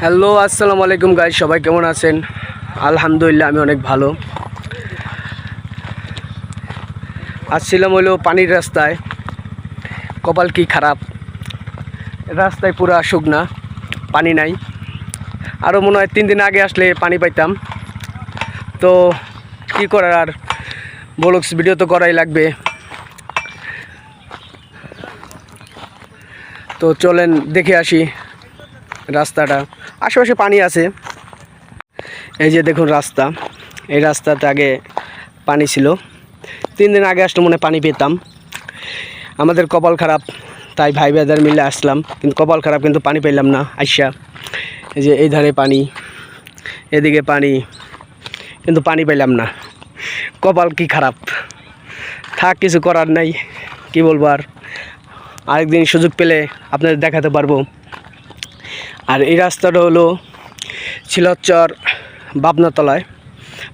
Hello, আসসালামু আলাইকুম guys সবাই কেমন আছেন? আলহামদুলিল্লাহ, আমি অনেক ভালো। আসছিলাম হইল পানির রাস্তায়। কপাল কি খারাপ? রাস্তায় পুরা শুকনা পানি নাই। আরও মনে হয় তিন দিন আগে আসলে পানি পাইতাম। তো কি করার আর বলক্স ভিডিও তো করাই লাগবে। তো চলেন, দেখে আসি। রাস্তাটা। আশেপাশে পানি আছে। এই যে দেখুন রাস্তা। এই রাস্তাতে আগে পানি ছিল। তিন দিন আগে আসলে মনে পানি পেতাম। আমাদের কপাল খারাপ, তাই ভাই ভাইদের মিলে আসলাম। কিন্তু কপাল খারাপ, কিন্তু পানি পেলাম না, আইসা। এই যে এই ধারে পানি, এদিকে পানি, কিন্তু পানি পেলাম না। কপাল কি খারাপ? থাক, কিছু করার নাই। কি বলব আর? আরেকদিন সুযোগ পেলে আপনাদের দেখাতে পারব। আর এই রাস্তাটা হলো শিলচর বাবনাতলায়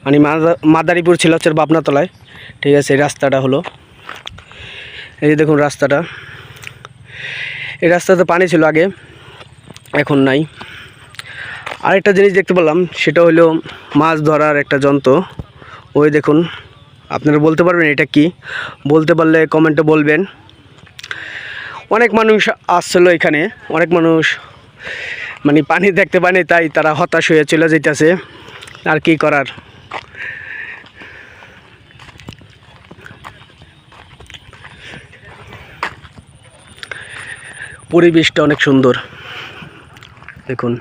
মানে মাদা- মাদারীপুর শিলচর বাবনাতলায় ঠিক আছে, এই রাস্তাটা হলো। এই যে দেখুন রাস্তাটা। এই রাস্তাতে পানি ছিল আগে, এখন নাই। আরেকটা জিনিস দেখতে পেলাম, সেটা হলো মাছ ধরার একটা যন্ত্র। ওই দেখুন, আপনারা বলতে পারবেন এটা কি? বলতে পারলে কমেন্টে বলবেন। অনেক মানুষ আসছিল এখানে, অনেক মানুষ মানে পানি দেখতে পানি তাই তারা হতাশ হয়ে চলে যাইতেছে। আর কি করার? পরিবেশটা অনেক সুন্দর। দেখুন।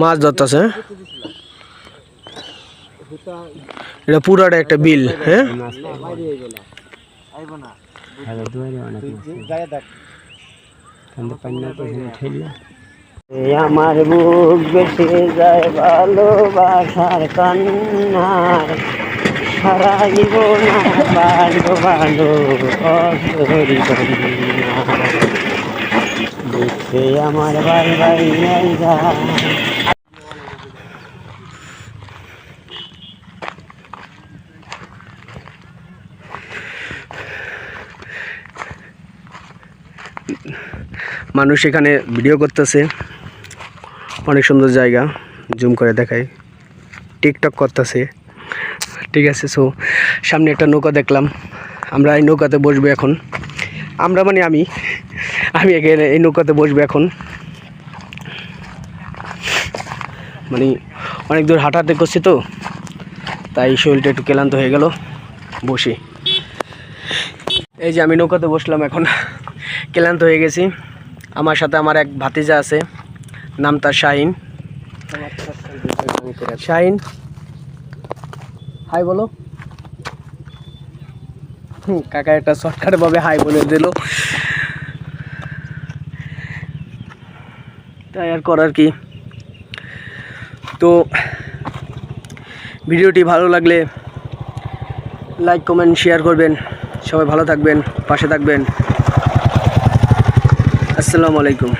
মাছ ধরতেছে এটা পুরাটা একটা বিল হ্যাঁ? আমার বুক বেসে যায় ভালোবাসার কান্নার সারা জীবন বাড়বো ভালো অসরি দেখতে আমার বাড়ি বাড়ি যায়। মানুষ এখানে ভিডিও করতেছে। অনেক সুন্দর জায়গা জুম করে দেখায় টিকটক করতেছে। ঠিক আছে সো সামনে একটা নৌকা দেখলাম। আমরা এই নৌকাতে বসবো এখন। আমরা মানে আমি আমি এখানে এই নৌকাতে বসবো এখন। মানে অনেক দূর হাঁটাহাঁটি করছি তো, তাই শরীরটা একটু ক্লান্ত হয়ে গেল। বসি। এই যে আমি নৌকাতে বসলাম এখন। ক্লান্ত হয়ে গেছি। আমার সাথে আমার এক ভাতিজা আছে, নাম তার শাহিন। শাহিন। হাই বলো। কাকা একটা শর্টকাট ভাবে হাই বলে দিল। তাই আর করার কি? তো, ভিডিওটি ভালো লাগলে লাইক কমেন্ট শেয়ার করবেন। সবাই ভালো থাকবেন, পাশে থাকবেন। আসসালামু আলাইকুম।